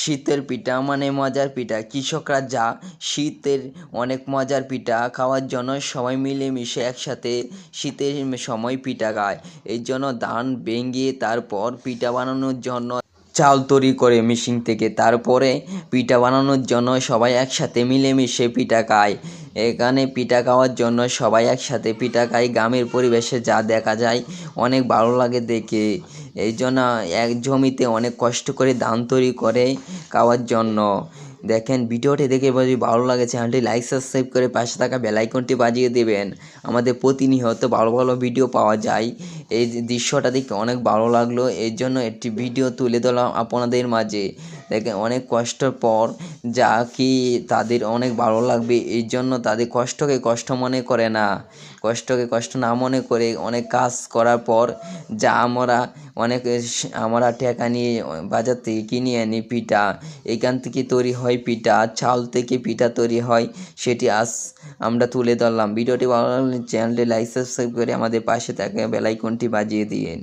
শীতের পিঠা মানে মজার পিঠা। কৃষকরা যা শীতের অনেক মজার পিঠা খাওয়ার জন্য সবাই মিলে মিশে একসাথে শীতের সময় পিঠা খায়। এই জন্য ধান ভেঙে তারপর পিঠা বানানোর জন্য চাল তৈরি করে মেশিন থেকে। তারপরে পিঠা বানানোর জন্য সবাই একসাথে মিলেমিশে পিঠা খায়। এখানে পিঠা খাওয়ার জন্য সবাই একসাথে পিঠা খাই। গ্রামের পরিবেশে যা দেখা যায় অনেক ভালো লাগে দেখে। এই জন্য এক জমিতে অনেক কষ্ট করে ধান তৈরি করে খাওয়ার জন্য। দেখেন ভিডিওটি দেখে যদি ভালো লাগে চ্যানেলটি লাইক, সাবস্ক্রাইব করে পাশে থাকা বেলাইকনটি বাজিয়ে দেবেন। আমাদের প্রতিনিয়ত ভালো ভালো ভিডিও পাওয়া যায়। এই দৃশ্যটা দেখে অনেক ভালো লাগল। এর জন্য একটি ভিডিও তুলে ধরলাম আপনাদের মাঝে। দেখেন, অনেক কষ্টের পর যা কি তাদের অনেক ভালো লাগবে এই জন্য তাদের কষ্টকে কষ্ট মনে করে না। কষ্টকে কষ্ট না মনে করে অনেক কাজ করার পর যা আমরা অনেক আমরা টাকা নিয়ে, বাজার থেকে কিনে আনি পিঠা। এখান থেকে তৈরি হয় পিঠা, চাল থেকে পিঠা তৈরি হয়, সেটি আজ আমরা তুলে ধরলাম। ভিডিওটি ভালো লাগলে চ্যানেলটি লাইক, সাবস্ক্রাইব করে আমাদের পাশে থাকে বেলাইকনটি বাজিয়ে দিন